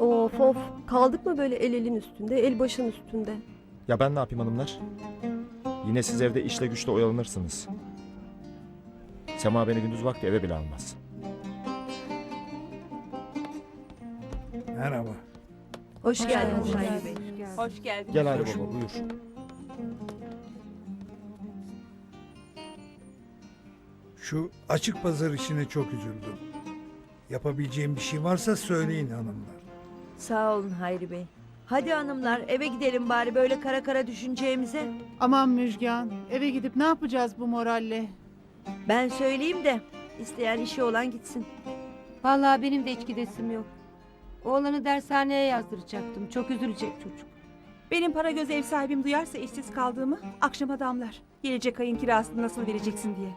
Of of. Kaldık mı böyle el elin üstünde, el başın üstünde? Ya ben ne yapayım hanımlar? Yine siz evde işle güçle oyalanırsınız. Sema beni gündüz vakti eve bile almaz. Merhaba. Hoş geldiniz. Hoş geldin. Gel hadi baba buyur. Şu açık pazar işine çok üzüldüm. Yapabileceğim bir şey varsa söyleyin hanımlar. Sağ olun Hayri Bey. Hadi hanımlar eve gidelim bari böyle kara kara düşüneceğimize. Aman Müjgan, eve gidip ne yapacağız bu moralle? Ben söyleyeyim de isteyen işi olan gitsin. Vallahi benim de hiç gidesim yok. Oğlanı dershaneye yazdıracaktım. Çok üzülecek çocuk. Benim para göz ev sahibim duyarsa işsiz kaldığımı akşama damlar. Gelecek ayın kirasını nasıl vereceksin diye.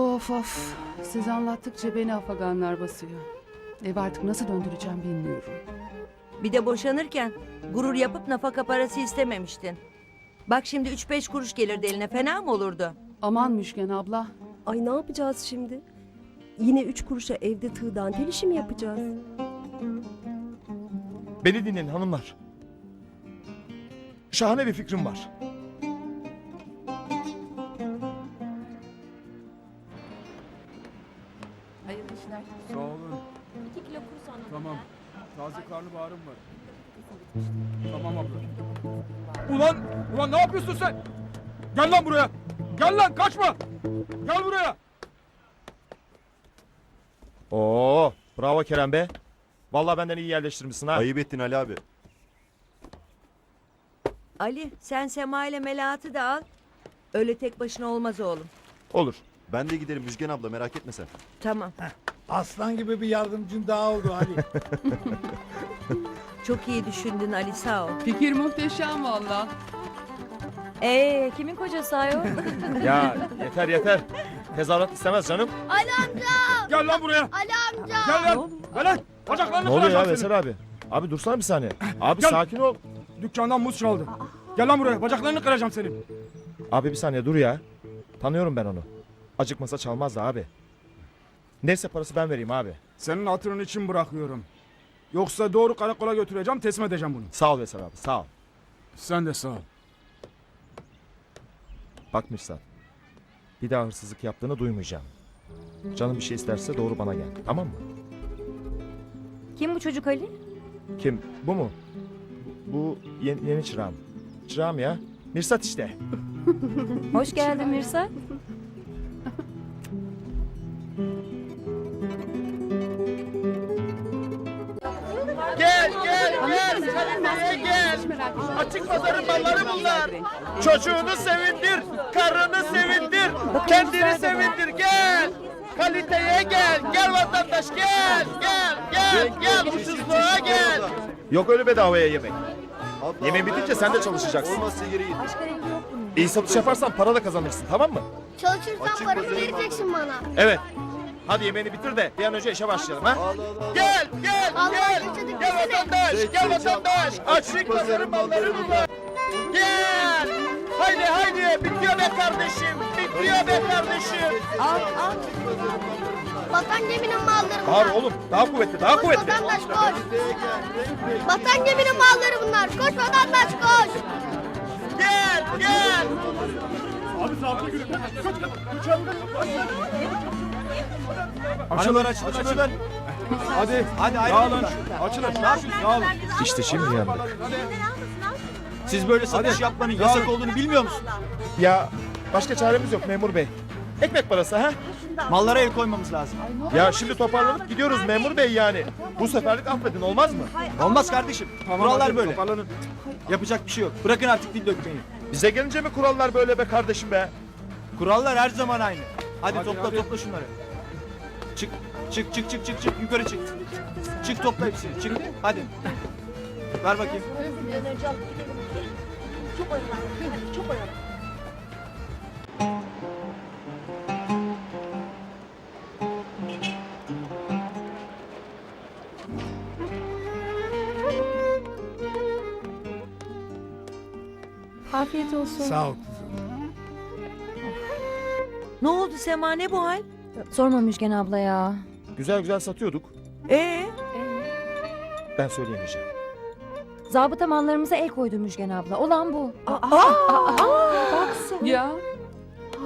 Of of, siz anlattıkça beni afaganlar basıyor. Ev artık nasıl döndüreceğim bilmiyorum. Bir de boşanırken gurur yapıp nafaka parası istememiştin. Bak şimdi 3-5 kuruş gelirdi eline fena mı olurdu? Aman Müjgan abla, Ay ne yapacağız şimdi? Yine üç kuruşa evde tığ dantel işi mi yapacağız? Beni dinleyin hanımlar. Şahane bir fikrim var. hayırlı işler. Sağ olun. Tamam. Taze karnabaharım var. Tamam abla. Ulan! Ulan ne yapıyorsun sen? Gel lan buraya! Gel lan kaçma! Gel buraya! Oo, bravo Kerem be. Vallahi benden iyi yerleştirmişsin ha. Ayıp ettin Ali abi. Ali sen Sema ile Melahat'ı da al. Öyle tek başına olmaz oğlum. Olur. Ben de giderim Müjgan abla merak etme sen. Tamam. Aslan gibi bir yardımcın daha oldu Ali. Çok iyi düşündün Ali sağ ol. Fikir muhteşem valla. Ee, kimin kocası ayol? Ya yeter yeter. Tezahürat istemez canım. Gel lan buraya! Ali amca! Gel lan! Gel lan! Bacaklarını Ne oluyor ya kıracağım senin. Veysel abi? Abi dursana bir saniye. Abi Gel. sakin ol. Dükkandan muz çaldı. Gel lan buraya! Bacaklarını kıracağım senin. Abi bir saniye dur ya. Tanıyorum ben onu. Acıkmasa çalmaz da abi. Neyse parası ben vereyim abi. Senin hatırın için bırakıyorum. Yoksa doğru karakola götüreceğim, teslim edeceğim bunu. Sağ ol Veysel abi sağ ol. Sen de sağ ol. Bak Mirsat. Bir daha hırsızlık yaptığını duymayacağım. Canım bir şey isterse doğru bana gel. Tamam mı? Kim bu çocuk Ali? Kim? Bu mu? Bu, yeni, yeni çırağım. Çırağım ya. Mirsat işte. Hoş geldin Mirsa. Kaliteye gel. Açık pazarın malları bunlar. Çocuğunu sevindir. Karını sevindir. Kendini sevindir. Gel. Kaliteye gel. Gel vatandaş gel. Gel gel gel. Ucuzluğa gel. Yok öyle bedavaya yemek. Yemeğin bitince sen de çalışacaksın. Olmazsa geri git. İyi satış yaparsan para da kazanırsın tamam mı? Çalışırsan paramı vereceksin bana. Evet. Hadi yemeğini bitir de bir an önce işe başlayalım ha. Gel gel gel. Vatandaş gel vatandaş. çek. Açık pazarın malları bunlar. Gel. Haydi haydi bitiyor be kardeşim. Bitiyor be kardeşim. Al al. Vatan geminin malları Bağır bunlar. oğlum daha kuvvetli daha Koş kuvvetli. vatandaş koş. Vatan geminin malları bunlar. Koş vatandaş koş. Gel gel. Açılın, açılın, açılın. Hadi, hadi ayrılın. Açılın. Ne yapıyorsun? Dağılın. İşte şimdi yandık. Siz böyle satış yapmanın yasak olduğunu bilmiyor musun? Ya başka çaremiz yok memur bey. Ekmek parası ha? Mallara el koymamız lazım. Ya şimdi toparlanıp gidiyoruz memur bey yani. Bu seferlik affedin olmaz mı? Olmaz kardeşim. Tamam, Kurallar hadi, böyle. Toparlanın. Yapacak bir şey yok. Bırakın artık dil dökmeyi. Bize gelince mi kurallar böyle be kardeşim be? Kurallar her zaman aynı. Hadi, Hadi, topla hadi. topla şunları. Çık. Çık çık çık çık çık yukarı çık. Çık topla hepsini. Çık. Hadi. Ver bakayım. Afiyet olsun. Sağ ol kızım. Ne oldu Sema ne bu hal? Sorma Müjgan abla ya. Güzel güzel satıyorduk. Ee? Ben söyleyemeyeceğim. Zabıta mallarımıza el koydu Müjgan abla. Olan bu. Bak sen. Ya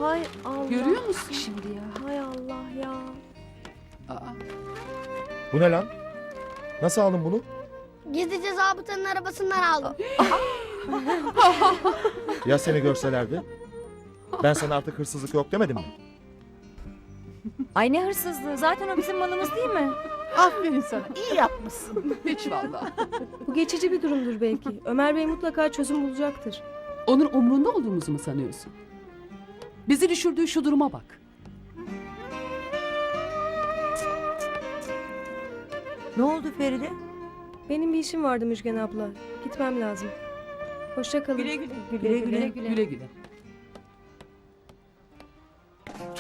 Hay Allah. görüyor musun şimdi ya? Hay Allah ya. Aa, Bu ne lan? Nasıl aldın bunu? Gizlice zabıtanın arabasından aldım. Ya seni görselerdi? Ben sana artık hırsızlık yok demedim mi? Ay ne hırsızlığı. Zaten o bizim malımız değil mi? aferin sana. İyi yapmışsın. Hiç vallahi. Bu geçici bir durumdur belki. Ömer Bey mutlaka çözüm bulacaktır. Onun umrunda olduğumuzu mu sanıyorsun? Bizi düşürdüğü şu duruma bak. Ne oldu Feride? Benim bir işim vardı Müjgan abla. Gitmem lazım. Hoşça kalın. Güle güle. Güle güle. Güle güle.